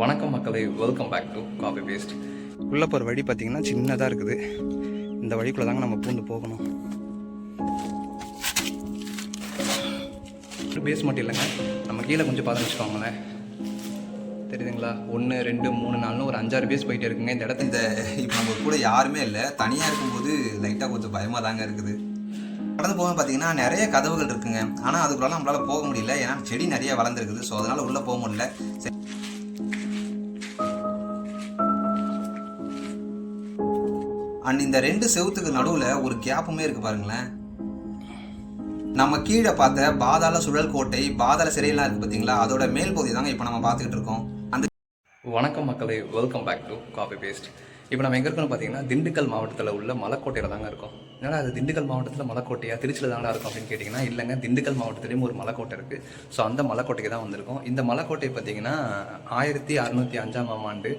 வணக்கம் மக்களே welcome back to coffee paste உள்ளே போகிற வழி பார்த்தீங்கன்னா சின்னதாக இருக்குது. இந்த வழிக்குள்ளே தாங்க நம்ம பூந்து போகணும். ஒரு பேஸ் மட்டும் இல்லைங்க. நம்ம கீழே கொஞ்சம் பார்த்து வச்சுக்கோங்களேன். தெரியுதுங்களா? ஒன்று ரெண்டு மூணு நாலுன்னு ஒரு அஞ்சாறு பேஸ் போயிட்டே இருக்குங்க. இந்த இடத்துல. இந்த இப்போ நம்ம கூட யாருமே இல்லை. தனியாக இருக்கும்போது லைட்டாக கொஞ்சம் பயமாக தாங்க இருக்குது. கடந்து போக பார்த்தீங்கன்னா நிறைய கதவுகள் இருக்குங்க. ஆனால் அதுக்குள்ள நம்மளால போக முடியல. ஏன்னா செடி நிறைய வளர்ந்துருக்குது. ஸோ அதனால உள்ளே போக முடியல. அண்ட் இந்த ரெண்டு செவுத்துக்கு நடுவில் ஒரு கேப்புமே இருக்கு பாருங்களேன். நம்ம கீழே பார்த்த பாதாள சுழல் கோட்டை பாதாள சிறையெல்லாம் இருக்கு பார்த்தீங்களா அதோட மேல் பகுதி தாங்க இப்போ நம்ம பார்த்துக்கிட்டு இருக்கோம். அந்த வணக்கம் மக்களே welcome back to coffee paste இப்போ நம்ம எங்கே இருக்கோம்னு பார்த்தீங்கன்னா திண்டுக்கல் மாவட்டத்தில் உள்ள மலைக்கோட்டையில் தாங்க இருக்கும். ஏன்னா அது திண்டுக்கல் மாவட்டத்தில் மலைக்கோட்டையா? திருச்சியில் தாண்டா இருக்கும் அப்படின்னு கேட்டிங்கன்னா இல்லைங்க. திண்டுக்கல் மாவட்டத்துலேயும் ஒரு மலைக்கோட்டை இருக்குது ஸோ அந்த மலைக்கோட்டைக்கு தான் வந்திருக்கோம். இந்த மலைக்கோட்டை பார்த்தீங்கன்னா ஆயிரத்தி அறுநூற்றி அஞ்சாம் ஆண்டு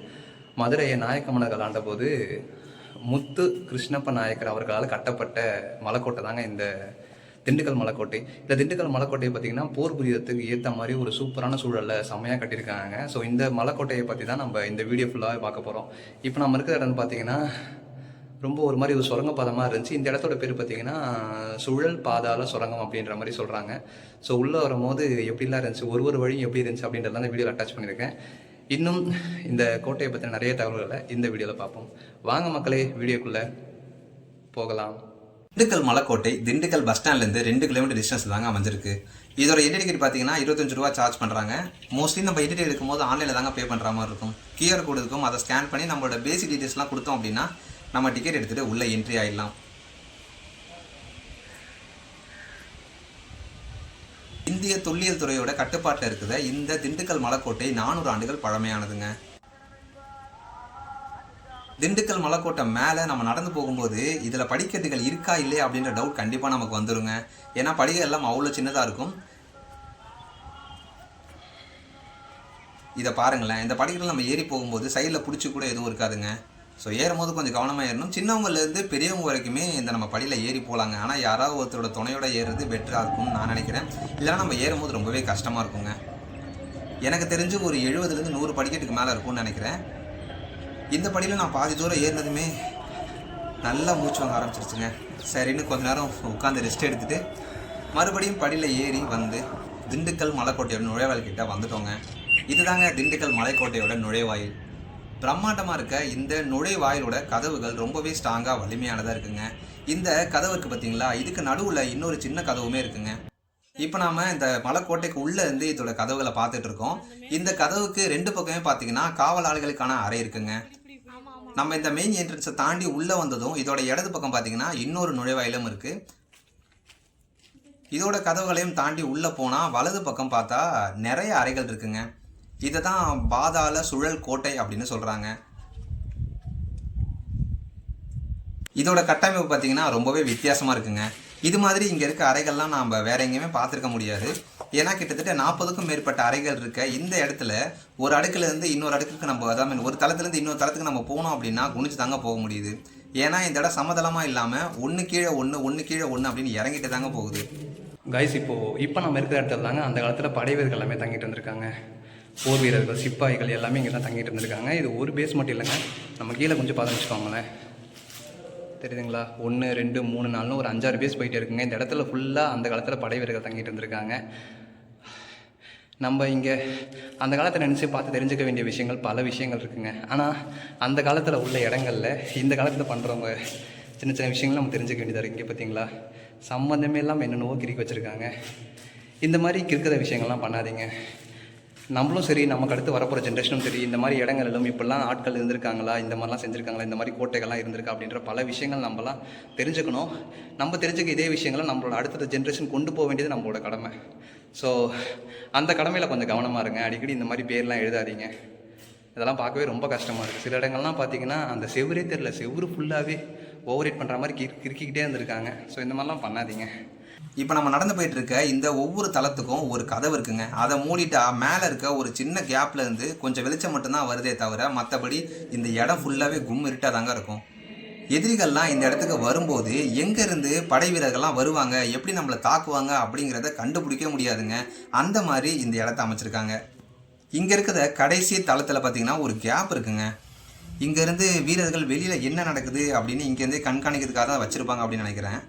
மதுரையை நாயக்க மன்னர்கள் ஆண்டபோது முத்து கிருஷ்ணப்ப நாயக்கர் அவர்களால் கட்டப்பட்ட மலைக்கோட்டை தாங்க இந்த திண்டுக்கல் மலைக்கோட்டை. இந்த திண்டுக்கல் மலைக்கோட்டையை பார்த்தீங்கன்னா போர் புரியறதுக்கு ஏற்ற மாதிரி ஒரு சூப்பரான சூழலில் செம்மையாக கட்டியிருக்காங்க. ஸோ இந்த மலைக்கோட்டையை பற்றி தான் நம்ம இந்த வீடியோ ஃபுல்லாகவே பார்க்க போகிறோம் இப்போ நம்ம இருக்கிற இடம்னு பார்த்தீங்கன்னா ரொம்ப ஒரு மாதிரி ஒரு சுரங்க பாதமாக இருந்துச்சு. இந்த இடத்தோட பேர் பார்த்தீங்கன்னா சுழல் பாதாள சுரங்கம் அப்படின்ற மாதிரி சொல்கிறாங்க ஸோ உள்ளே வரும்போது எப்படிலாம் இருந்துச்சு ஒரு ஒரு வழி எப்படி இருந்துச்சு அப்படின்றத அந்த வீடியோவில் அட்டாச் பண்ணியிருக்கேன். இன்னும் இந்த கோட்டையை பற்றின நிறைய தகவல்களை இந்த வீடியோவில் பார்ப்போம். வாங்க மக்களே வீடியோக்குள்ளே போகலாம். திண்டுக்கல் மலைக்கோட்டை திண்டுக்கல் பஸ் ஸ்டாண்ட்லேருந்து ரெண்டு கிலோமீட்டர் டிஸ்டன்ஸ் தாங்க அமைஞ்சிருக்கு. இதோட என்ட்ரி டிக்கெட் பார்த்தீங்கன்னா இருபத்தஞ்சு ரூபா சார்ஜ் பண்ணுறாங்க மோஸ்ட்லி நம்ம என்ட்ரி டிக்கெட் இருக்கும்போது ஆன்லைனில் தாங்க பே பண்ணுற மாதிரி இருக்கும். கியூஆர் கோடு இருக்கும் அதை ஸ்கேன் பண்ணி நம்மளோட பேசிக் டீட்டெயில்ஸ்லாம் கொடுத்தோம் அப்படின்னா நம்ம டிக்கெட் எடுத்துகிட்டு உள்ளே என்ட்ரி ஆகிடலாம் இந்திய தொல்லியல் துறையோட கட்டுப்பாட்டில் இருக்கிற இந்த திண்டுக்கல் மலைக்கோட்டை நானூறு ஆண்டுகள் பழமையானதுங்க. திண்டுக்கல் மலைக்கோட்டை மேலே நம்ம நடந்து போகும்போது இதில் படிக்கட்டுகள் இருக்கா இல்லையா அப்படின்ற டவுட் கண்டிப்பாக நமக்கு வந்துடுங்க ஏன்னா படிகள் எல்லாம் அவ்வளோ சின்னதாக இருக்கும். இதை பாருங்களேன். இந்த படிக்கட்டில் நம்ம ஏறி போகும்போது சைடில் பிடிச்சி கூட எதுவும் இருக்காதுங்க. ஸோ ஏறும்போது கொஞ்சம் கவனமாக ஏறணும். சின்னவங்கலேருந்து பெரியவங்க வரைக்குமே இந்த நம்ம படியில் ஏறி போகலாங்க ஆனால் யாராவது ஒருத்தரோட துணையோட ஏறுறது பெட்டராக இருக்கும்னு நான் நினைக்கிறேன். இல்லைன்னா நம்ம ஏறும்போது ரொம்பவே கஷ்டமாக இருக்குங்க. எனக்கு தெரிஞ்சு ஒரு எழுபதுலேருந்து நூறு படிக்கட்டுக்கு மேலே இருக்கும்னு நினைக்கிறேன். இந்த படியில் நான் பாதி தூரம் ஏறினதுமே நல்லா மூச்சு வாங்க ஆரம்பிச்சிருச்சுங்க. சரின்னு கொஞ்ச நேரம் உட்காந்து ரெஸ்ட் எடுத்துகிட்டு மறுபடியும் படியில் ஏறி வந்து திண்டுக்கல் மலைக்கோட்டையோட நுழைவாயில் கிட்டே வந்துட்டோங்க. இதுதாங்க திண்டுக்கல் மலைக்கோட்டையோட நுழைவாயில். பிரம்மாண்டமாக இருக்க இந்த நுழைவாயிலோட கதவுகள் ரொம்பவே ஸ்ட்ராங்காக வலிமையானதாக இருக்குங்க. இந்த கதவு இருக்குது பார்த்தீங்களா இதுக்கு நடுவில் இன்னொரு சின்ன கதவுமே இருக்குங்க. இப்போ நாம இந்த மலைக்கோட்டைக்கு உள்ளே இருந்து இதோட கதவுகளை பார்த்துட்டு இருக்கோம். இந்த கதவுக்கு ரெண்டு பக்கமே பார்த்தீங்கன்னா காவல் ஆளுகளுக்கான அறை இருக்குங்க. நம்ம இந்த மெயின் என்ட்ரன்ஸை தாண்டி உள்ளே வந்ததும் இதோட இடது பக்கம் பார்த்தீங்கன்னா இன்னொரு நுழைவாயிலும் இருக்கு. இதோட கதவுகளையும் தாண்டி உள்ளே போனால் வலது பக்கம் பார்த்தா நிறைய அறைகள் இருக்குங்க. இதை தான் பாதாள சுழல் கோட்டை அப்படின்னு சொல்கிறாங்க இதோட கட்டமைப்பு பார்த்தீங்கன்னா ரொம்பவே வித்தியாசமாக இருக்குங்க. இது மாதிரி இங்கே இருக்க அறைகள்லாம் நாம் வேற எங்கேயுமே பார்த்துருக்க முடியாது. ஏன்னா கிட்டத்தட்ட நாற்பதுக்கும் மேற்பட்ட அறைகள் இருக்க இந்த இடத்துல ஒரு அடுக்குலேருந்து இன்னொரு அடுக்குக்கு நம்ம அதாவது ஒரு தளத்துலேருந்து இன்னொரு தளத்துக்கு நம்ம போனோம் அப்படின்னா குனிச்சு தாங்க போக முடியுது. ஏன்னா இந்த இடம் சமதளமாக இல்லாமல் ஒன்று கீழே ஒன்று ஒன்று கீழே ஒன்று அப்படின்னு இறங்கிட்டு தாங்க போகுது. கைஸ் இப்போது இப்போ நம்ம இருக்கிற இடத்துல தாங்க அந்த காலத்தில் படைவீர்கள் எல்லாமே தங்கிட்டு வந்திருக்காங்க. போர் வீரர்கள் சிப்பாய்கள் எல்லாமே இங்கே தான் தங்கிட்டு இருந்திருக்காங்க. இது ஒரு பேஸ் மட்டும் இல்லைங்க. நம்ம கீழே கொஞ்சம் பார்த்து வச்சுக்கோங்களேன். தெரியுதுங்களா? ஒன்று ரெண்டு மூணு நாலுன்னு ஒரு அஞ்சாறு பேஸ் போயிட்டே இருக்குங்க. இந்த இடத்துல ஃபுல்லாக அந்த காலத்தில் படை வீரர்கள் தங்கிட்டு இருந்திருக்காங்க. நம்ம இங்கே அந்த காலத்தை நினச்சி பார்த்து தெரிஞ்சுக்க வேண்டிய விஷயங்கள் பல விஷயங்கள் இருக்குங்க. ஆனால் அந்த காலத்தில் உள்ள இடங்கள்ல இந்த காலத்தில் பண்ணுறவங்க சின்ன சின்ன விஷயங்கள் நம்ம தெரிஞ்சுக்க வேண்டியதாக இருக்குது இங்கே பார்த்தீங்களா சம்மந்தமே இல்லாமல் என்னென்னவோ கிறுக்கி வச்சுருக்காங்க. இந்த மாதிரி கிறுக்கிற விஷயங்கள்லாம் பண்ணாதீங்க. நம்மளும் சரி நமக்கு அடுத்து வரப்போகிற ஜென்ரேஷனும் சரி இந்த மாதிரி இடங்களிலும் இப்படிலாம் ஆட்கள் இருந்திருக்காங்களா இந்த மாதிரிலாம் செஞ்சுருக்காங்களா இந்த மாதிரி கோட்டைகள்லாம் இருந்திருக்கா அப்படின்ற பல விஷயங்கள் நம்மலாம் தெரிஞ்சுக்கணும். நம்ம தெரிஞ்சுக்க இதே விஷயங்களை நம்மளோட அடுத்த ஜென்ரேஷன் கொண்டு போக வேண்டியது நம்மளோட கடமை. ஸோ அந்த கடமையில் கொஞ்சம் கவனமாக இருங்க. அடிக்கடி இந்த மாதிரி பேர்லாம் எழுதாதீங்க. இதெல்லாம் பார்க்கவே ரொம்ப கஷ்டமாக இருக்குது சில இடங்கள்லாம் பார்த்தீங்கன்னா அந்த செவுரே தெரில செவுரு ஃபுல்லாகவே ஓவர் ஹீட் பண்ணுற மாதிரி கிறு கிறுக்கிக்கிட்டே இருந்திருக்காங்க. ஸோ இந்த மாதிரிலாம் பண்ணாதீங்க. இப்போ நம்ம நடந்து போயிட்டு இருக்க இந்த ஒவ்வொரு தளத்துக்கும் ஒரு கதவு இருக்குங்க. அதை மூடிட்டா மேலே இருக்க ஒரு சின்ன கேப்ல இருந்து கொஞ்சம் வெளிச்சம் மட்டும்தான் வருதே தவிர மற்றபடி இந்த இடம் ஃபுல்லாகவே கும் இருட்டாக தாங்க இருக்கும். எதிரிகள்லாம் இந்த இடத்துக்கு வரும்போது எங்கேருந்து படை வீரர்கள்லாம் வருவாங்க எப்படி நம்மளை தாக்குவாங்க அப்படிங்கிறத கண்டுபிடிக்க முடியாதுங்க. அந்த மாதிரி இந்த இடத்த அமைச்சிருக்காங்க. இங்கே இருக்கிற கடைசி தளத்தில் பார்த்தீங்கன்னா ஒரு கேப் இருக்குங்க. இங்கேருந்து வீரர்கள் வெளியில் என்ன நடக்குது அப்படின்னு இங்கேருந்தே கண்காணிக்கிறதுக்காக தான் வச்சுருப்பாங்க அப்படின்னு நினைக்கிறேன்.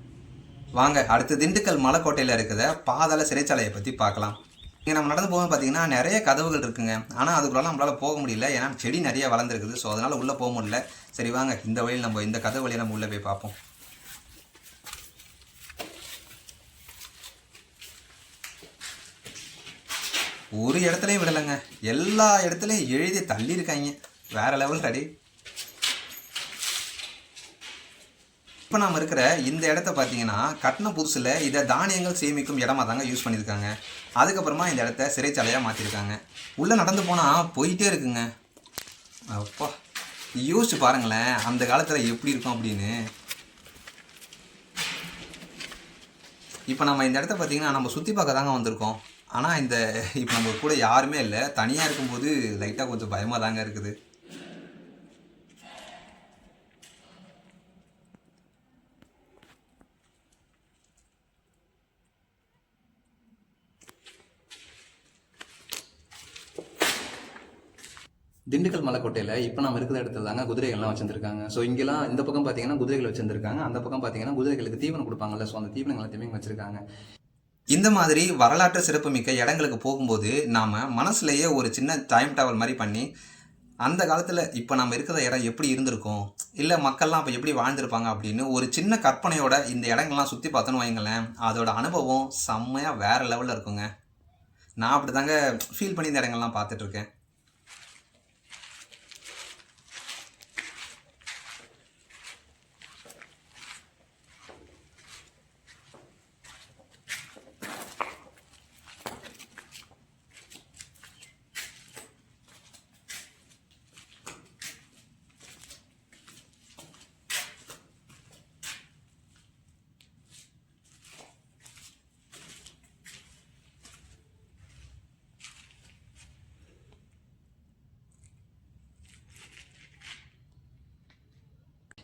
வாங்க அடுத்து திண்டுக்கல் மலைக்கோட்டையில் இருக்கிற பாதாள சிறைச்சாலையை பற்றி பார்க்கலாம். இங்கே நம்ம நடந்து போகும்போது பார்த்தீங்கன்னா நிறைய கதவுகள் இருக்குங்க. ஆனால் அதுக்குள்ள நம்மளால் போக முடியல. ஏன்னா செடி நிறைய வளர்ந்துருக்குது. ஸோ அதனால் உள்ளே போக முடியல. சரி வாங்க இந்த வழியில் நம்ம இந்த கதவு வழியை நம்ம உள்ளே போய் பார்ப்போம். ஒரு இடத்துலையும் விடலைங்க. எல்லா இடத்துலையும் எழுதி தள்ளியிருக்காங்க. வேற லெவல் அடி. இப்போ நாம் இருக்கிற இந்த இடத்த பார்த்தீங்கன்னா கட்டின புதுசில் இதை தானியங்கள் சேமிக்கும் இடமா தாங்க யூஸ் பண்ணியிருக்காங்க. அதுக்கப்புறமா இந்த இடத்த சிறைச்சாலையாக மாற்றிருக்காங்க உள்ளே நடந்து போனால் போயிட்டே இருக்குங்க. அப்பா யோசிச்சு பாருங்களேன் அந்த காலத்தில் எப்படி இருக்கும் அப்படின்னு. இப்போ நம்ம இந்த இடத்த பார்த்தீங்கன்னா நம்ம சுற்றி பார்க்க தாங்க வந்திருக்கோம். ஆனால் இந்த இப்போ நம்ம கூட யாருமே இல்லை. தனியாக இருக்கும்போது லைட்டாக கொஞ்சம் பயமாக தாங்க இருக்குது. திண்டுக்கல் மலைக்கோட்டையில் இப்போ நம்ம இருக்கிற இடத்துல தாங்க குதிரைகள்லாம் வச்சிருக்காங்க ஸோ இங்கெல்லாம் இந்த பக்கம் பார்த்தீங்கன்னா குதிரைகள் வச்சிருக்காங்க அந்த பக்கம் பார்த்தீங்கன்னா குதிரைகளுக்கு தீவனம் கொடுப்பாங்கல்ல. ஸோ அந்த தீவனங்கள் எல்லாத்தையுமே வச்சுருக்காங்க வச்சிருக்காங்க. இந்த மாதிரி வரலாற்று சிறப்புமிக்க இடங்களுக்கு போகும்போது நாம் மனசுலயே ஒரு சின்ன டைம் டவல் மாதிரி பண்ணி அந்த காலத்தில் இப்போ நம்ம இருக்கிற இடம் எப்படி இருந்திருக்கும்? இல்லை மக்கள்லாம் அப்போ எப்படி வாழ்ந்திருப்பாங்க அப்படின்னு ஒரு சின்ன கற்பனையோட இந்த இடங்கள்லாம் சுற்றி பார்த்தோன்னு வைங்களேன் அதோட அனுபவம் செம்மையாக வேறு லெவலில் இருக்குங்க. நான் அப்படி தாங்க ஃபீல் பண்ணி இந்த இடங்கள்லாம் பார்த்துட்ருக்கேன்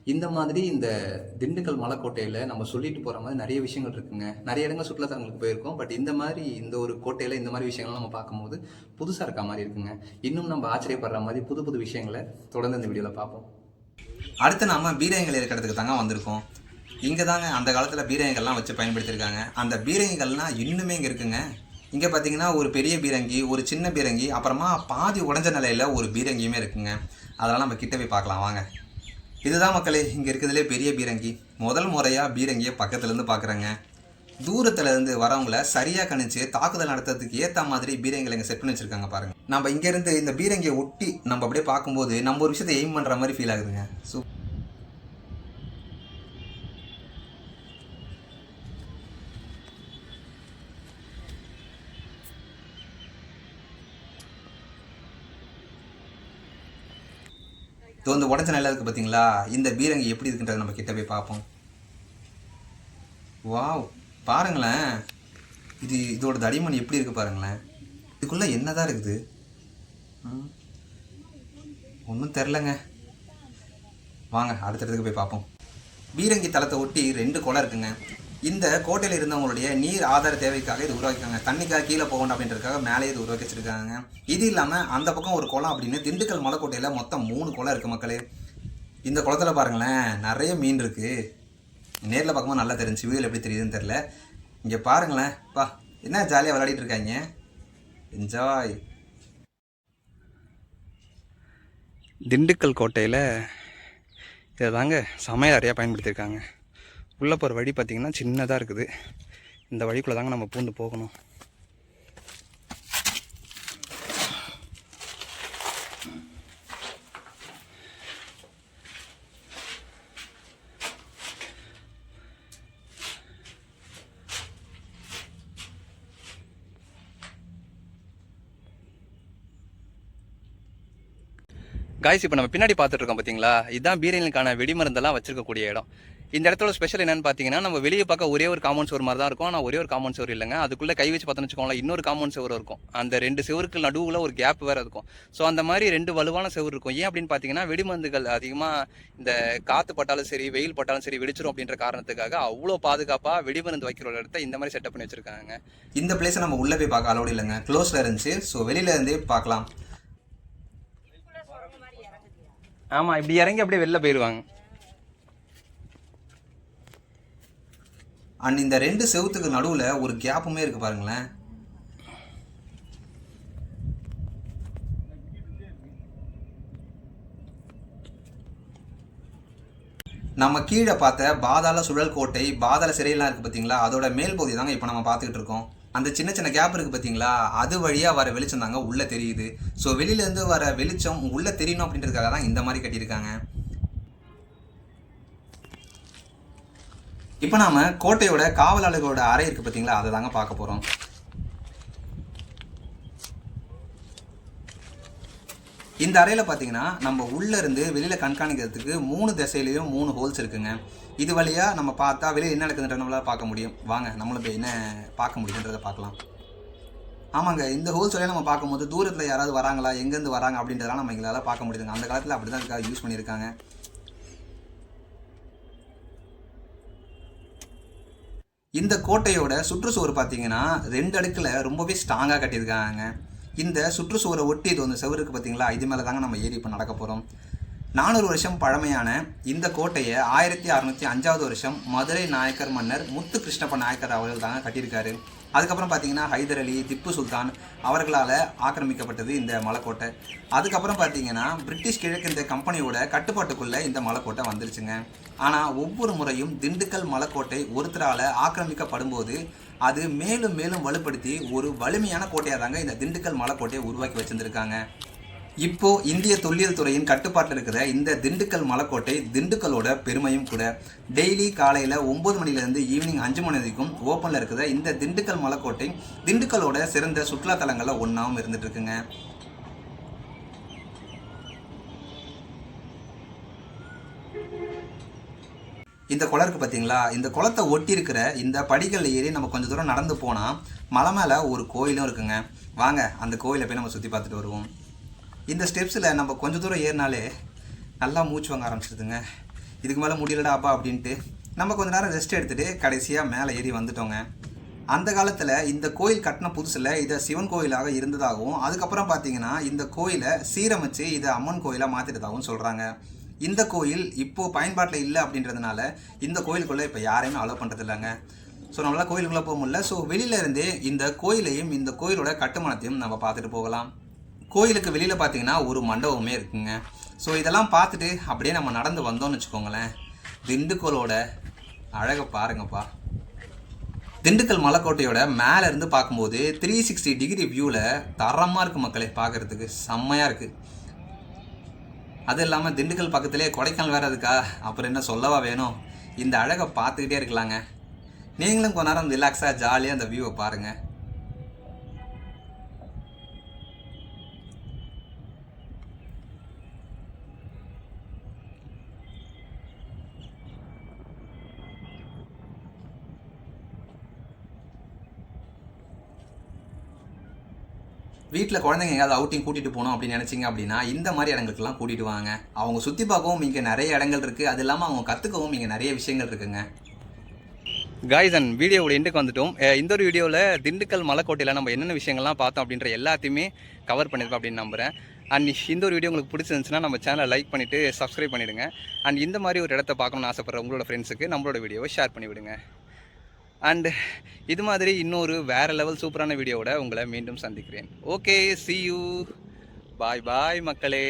இந்த மாதிரி இந்த திண்டுக்கல் மலைக்கோட்டையில் நம்ம சொல்லிட்டு போகிற மாதிரி நிறைய விஷயங்கள் இருக்குங்க. நிறைய இடங்கள் சுற்றுலாத்தலங்களுக்கு போயிருக்கோம். பட் இந்த மாதிரி இந்த ஒரு கோட்டையில் இந்த மாதிரி விஷயங்கள் நம்ம பார்க்கும்போது புதுசாக இருக்க மாதிரி இருக்குங்க. இன்னும் நம்ம ஆச்சரியப்படுற மாதிரி புது புது விஷயங்களை தொடர்ந்து இந்த வீடியோவில் பார்ப்போம். அடுத்து நாம் பீரங்கிகள் இருக்கிறதுக்கு தாங்க வந்திருக்கோம். இங்கே தாங்க அந்த காலத்தில் பீரங்கிகள்லாம் வச்சு பயன்படுத்தியிருக்காங்க அந்த பீரங்கிகள்லாம் இன்னுமே இங்கே இருக்குங்க. இங்கே பார்த்தீங்கன்னா ஒரு பெரிய பீரங்கி ஒரு சின்ன பீரங்கி அப்புறமா பாதி உடஞ்ச நிலையில் ஒரு பீரங்கியுமே இருக்குங்க. அதெல்லாம் நம்ம கிட்ட போய் பார்க்கலாம். வாங்க. இதுதான் மக்களே இங்கே இருக்கிறதுலே பெரிய பீரங்கி. முதல் முறையாக பீரங்கியை பக்கத்துலேருந்து பார்க்குறாங்க தூரத்தில் இருந்து வரவங்கள சரியாக கணிச்சு தாக்குதல் நடத்துறதுக்கு ஏற்ற மாதிரி பீரங்கிகளை இங்கே செட் பண்ணி வச்சிருக்காங்க பாருங்கள் நம்ம இங்கேருந்து இந்த பீரங்கியை ஒட்டி நம்ம அப்படியே பார்க்கும்போது நம்ம ஒரு விஷயத்தை எய்ம் பண்ணுற மாதிரி ஃபீல் ஆகுதுங்க. ஸோ இது வந்து உடஞ்ச நல்லா இருக்குது பார்த்தீங்களா இந்த பீரங்கி எப்படி இருக்குன்றதை நம்ம கிட்ட போய் பார்ப்போம். வாவ் பாருங்களேன். இது இதோட தடிமன் எப்படி இருக்குது பாருங்களேன். இதுக்குள்ளே என்னதான் இருக்குது? ஒன்றும் தெரிலங்க வாங்க அடுத்த இடத்துக்கு போய் பார்ப்போம். பீரங்கி தளத்தை ஒட்டி ரெண்டு குளம் இருக்குங்க. இந்த கோட்டையில் இருந்தவங்களுடைய நீர் ஆதார தேவைக்காக இது உருவாக்கிக்காங்க தண்ணிக்காக கீழே போகணும் அப்படின்றதுக்காக மேலே இது உருவாக்கி வச்சிருக்காங்க இது இல்லாமல் அந்த பக்கம் ஒரு குளம் அப்படின்னு திண்டுக்கல் மலைக்கோட்டையில் மொத்தம் மூணு குளம் இருக்குது மக்களே. இந்த குளத்துல பாருங்களேன் நிறைய மீன் இருக்குது நேரில் பார்க்கும்போது நல்லா தெரிஞ்சு வீடு எப்படி தெரியுதுன்னு தெரில இங்கே பாருங்களேன். பா என்ன ஜாலியாக விளையாடிட்டு இருக்காங்க? என்ஜாய் திண்டுக்கல் கோட்டையில் இதை தாங்க சமையல் அறையாக பயன்படுத்தியிருக்காங்க. உள்ளே போகிற வழி பார்த்திங்கன்னா சின்னதாக இருக்குது. இந்த வழிக்குள்ளே தாங்க நம்ம பூந்து போகணும். காய்ஸ் இப்போ நம்ம பின்னாடி பார்த்துட்டு இருக்கோம் பார்த்தீங்களா? இதுதான் பீரியலுக்கான வெடிமருந்தெல்லாம் வச்சிருக்கக்கூடிய இடம். இந்த இடத்தோட ஸ்பெஷல் என்னன்னு பார்த்தீங்கன்னா நம்ம வெளியே பார்க்க ஒரே ஒரு காம்பவுண்ட் சுவர் மாதிரி தான் இருக்கும். ஆனால் ஒரே ஒரு காம்பவுண்ட் சுவர் இல்லைங்க. அதுக்குள்ளே கை வச்சு பார்த்தோன்னு வச்சுக்கோங்களேன் இன்னொரு காம்பவுண்ட் சுவர் இருக்கும். அந்த ரெண்டு செவருக்கு நடுவில் ஒரு கேப் வேறு இருக்கும். ஸோ அந்த மாதிரி ரெண்டு வலுவான செவர் இருக்கும். ஏன் அப்படின்னு பார்த்தீங்கன்னா வெடிமருந்துகள் அதிகமாக இந்த காற்று பட்டாலும் சரி வெயில் பட்டாலும் சரி வெடிச்சிரும் அப்படின்ற காரணத்துக்காக அவ்வளோ பாதுகாப்பாக வெடிமருந்து வைக்கிற ஒரு இடத்த இந்த மாதிரி செட்டப் பண்ணி வச்சிருக்காங்க இந்த பிளேஸை நம்ம உள்ளே போய் பார்க்க அலோடு இல்லைங்க. க்ளோஸில் இருந்துச்சு. ஸோ வெளியில இருந்தே பார்க்கலாம். ஆமாம் இப்படி இறங்கி அப்படியே வெளில போயிடுவாங்க அண்ட் இந்த ரெண்டு செவுத்துக்கு நடுவில் ஒரு கேப்புமே இருக்கு பாருங்களேன். நம்ம கீழே பார்த்த பாதாள சுழல் கோட்டை பாதாள சிறையெல்லாம் இருக்குது பார்த்தீங்களா அதோட மேல் பகுதி தாங்க இப்போ நம்ம பார்த்துக்கிட்டு இருக்கோம். அந்த சின்ன சின்ன கேப் இருக்குது பார்த்தீங்களா அது வழியாக வர வெளிச்சம் தாங்க உள்ளே தெரியுது. ஸோ வெளியிலேருந்து வர வெளிச்சம் உள்ளே தெரியணும் அப்படின்றதுக்காக தான் இந்த மாதிரி கட்டியிருக்காங்க. இப்போ நாம கோட்டையோட காவலாளர்களோட அறை இருக்கு பார்த்தீங்களா அதை தாங்க பார்க்க போகிறோம் இந்த அறையில் பார்த்தீங்கன்னா நம்ம உள்ளே இருந்து வெளியில் கண்காணிக்கிறதுக்கு மூணு திசையிலையும் மூணு ஹோல்ஸ் இருக்குங்க. இது வழியாக நம்ம பார்த்தா வெளியே என்ன நடக்குதுன்ற நம்மளால் பார்க்க முடியும். வாங்க நம்மளும் போய் என்ன பார்க்க முடியுன்றதை பார்க்கலாம். ஆமாங்க இந்த ஹோல்ஸ் வழியாக நம்ம பார்க்கும்போது தூரத்தில் யாராவது வராங்களா? எங்கேருந்து வராங்க? அப்படின்றதெல்லாம் நம்ம எங்களால் பார்க்க முடியுதுங்க. அந்த காலத்தில் அப்படி தான் இருக்கா யூஸ் பண்ணியிருக்காங்க. இந்த கோட்டையோட சுற்றுச்சுவர் பார்த்தீங்கன்னா ரெண்டு அடுக்கில் ரொம்பவே ஸ்ட்ராங்காக கட்டியிருக்காங்க. இந்த சுற்றுச்சுவரை ஒட்டி இது வந்து செவருக்கு பார்த்தீங்களா இது மேலே தாங்க நம்ம ஏறி இப்போ நடக்க போகிறோம் நானூறு வருஷம் பழமையான இந்த கோட்டையை ஆயிரத்தி அறுநூத்தி அஞ்சாவது வருஷம் மதுரை நாயக்கர் மன்னர் முத்து கிருஷ்ணப்ப நாயக்கர் அவர்கள் தாங்க கட்டியிருக்காரு. அதுக்கப்புறம் பார்த்தீங்கன்னா ஹைதர் அலி திப்பு சுல்தான் அவர்களால் ஆக்கிரமிக்கப்பட்டது இந்த மலைக்கோட்டை. அதுக்கப்புறம் பார்த்தீங்கன்னா பிரிட்டிஷ் கிழக்கிந்திய கம்பெனியோட கட்டுப்பாட்டுக்குள்ளே இந்த மலைக்கோட்டை வந்துருச்சுங்க. ஆனால் ஒவ்வொரு முறையும் திண்டுக்கல் மலைக்கோட்டை ஒருத்தரால் ஆக்கிரமிக்கப்படும்போது அது மேலும் மேலும் வலுப்படுத்தி ஒரு வலிமையான கோட்டையாக தாங்க இந்த திண்டுக்கல் மலைக்கோட்டையை உருவாக்கி வச்சுருந்துருக்காங்க. இப்போ இந்திய தொல்லியல் துறையின் கட்டுப்பாட்டில் இருக்கிற இந்த திண்டுக்கல் மலைக்கோட்டை திண்டுக்கலோட பெருமையும் கூட. டெய்லி காலையில் ஒம்பது மணிலேருந்து ஈவினிங் அஞ்சு மணி வரைக்கும் ஓப்பனில் இருக்கிற இந்த திண்டுக்கல் மலைக்கோட்டை திண்டுக்கலோட சிறந்த சுற்றுலா தலங்களில் ஒன்றாவும் இருந்துட்டு இருக்குங்க. இந்த குளம் இருக்குது பார்த்தீங்களா இந்த குளத்தை ஒட்டி இருக்கிற இந்த படிகளில் ஏறி நம்ம கொஞ்சம் தூரம் நடந்து போனால் மலை மேலே ஒரு கோயிலும் இருக்குங்க. வாங்க அந்த கோயிலை போய் நம்ம சுற்றி பார்த்துட்டு வருவோம். இந்த ஸ்டெப்ஸில் நம்ம கொஞ்சம் தூரம் ஏறினாலே நல்லா மூச்சு வாங்க ஆரம்பிச்சிடுதுங்க இதுக்கு மேலே முடியலடா அப்பா அப்படின்ட்டு நம்ம கொஞ்ச நேரம் ரெஸ்ட் எடுத்துகிட்டு கடைசியாக மேலே ஏறி வந்துட்டோங்க. அந்த காலத்தில் இந்த கோயில் கட்டின புதுசில் இதை சிவன் கோயிலாக இருந்ததாகவும் அதுக்கப்புறம் பார்த்தீங்கன்னா இந்த கோயிலை சீரமைச்சு இதை அம்மன் கோயிலாக மாற்றிட்டதாகவும் சொல்கிறாங்க இந்த கோயில் இப்போது பயன்பாட்டில் இல்லை அப்படின்றதுனால இந்த கோயிலுக்குள்ளே இப்போ யாரையுமே அலோவ் பண்ணுறது இல்லைங்க ஸோ நம்மளால் கோயிலுக்குள்ளே போக முடியல. ஸோ வெளியிலேருந்தே இந்த கோயிலையும் இந்த கோயிலோட கட்டுமானத்தையும் நம்ம பார்த்துட்டு போகலாம். கோயிலுக்கு வெளியில் பார்த்தீங்கன்னா ஒரு மண்டபமே இருக்குங்க. ஸோ இதெல்லாம் பார்த்துட்டு அப்படியே நம்ம நடந்து வந்தோம்னு வச்சுக்கோங்களேன். திண்டுக்கலோட அழகை பாருங்கப்பா. திண்டுக்கல் மலைக்கோட்டையோட மேலே இருந்து பார்க்கும்போது த்ரீ சிக்ஸ்டி டிகிரி வியூவில் தரமாக இருக்குது மக்களே பார்க்குறதுக்கு. செம்மையாக இருக்குது அது இல்லாமல் திண்டுக்கல் பக்கத்துலேயே கொடைக்கானல் வேறு இருக்கா? அப்புறம் என்ன சொல்லவா வேணும்? இந்த அழகை பார்த்துக்கிட்டே இருக்கலாங்க. நீங்களும் கொஞ்ச நேரம் ரிலாக்ஸாக ஜாலியாக அந்த வியூவை பாருங்கள் வீட்டில் குழந்தைங்க எங்கேயாவது அவுட்டிங் கூட்டிகிட்டு போகணும் அப்படின்னு நினச்சிங்க அப்படின்னா இந்த மாதிரி இடங்களுக்கெல்லாம் கூட்டிகிட்டு வாங்க. அவங்க சுற்றி பார்க்கவும் இங்கே நிறைய இடங்கள் இருக்குது அது இல்லாமல் அவங்க கற்றுக்கவும் இங்கே நிறைய விஷயங்கள் இருக்குங்க. காய்ஸ் அண்ட் வீடியோவோட எண்டுக்கு வந்துட்டோம். இந்த ஒரு வீடியோவில் திண்டுக்கல் மலைக்கோட்டையில் நம்ம என்னென்ன விஷயங்கள்லாம் பார்த்தோம் அப்படின்ற எல்லாத்தையுமே கவர் பண்ணியிருக்கோம் அப்படின்னு நம்புகிறேன் அண்ட் இந்த ஒரு வீடியோ உங்களுக்கு பிடிச்சிருந்துச்சுன்னா நம்ம சேனலை லைக் பண்ணிவிட்டு சப்ஸ்கிரைப் பண்ணிவிடுங்க அண்ட் இந்த மாதிரி ஒரு இடத்த பார்க்கணும்னு ஆசைப்பட்ற உங்களோட ஃப்ரெண்ட்ஸுக்கு நம்மளோட வீடியோவை ஷேர் பண்ணிவிடுங்க. அண்டு இது மாதிரி இன்னொரு வேறு லெவல் சூப்பரான வீடியோவோட உங்களை மீண்டும் சந்திக்கிறேன். Okay see you bye bye மக்களே.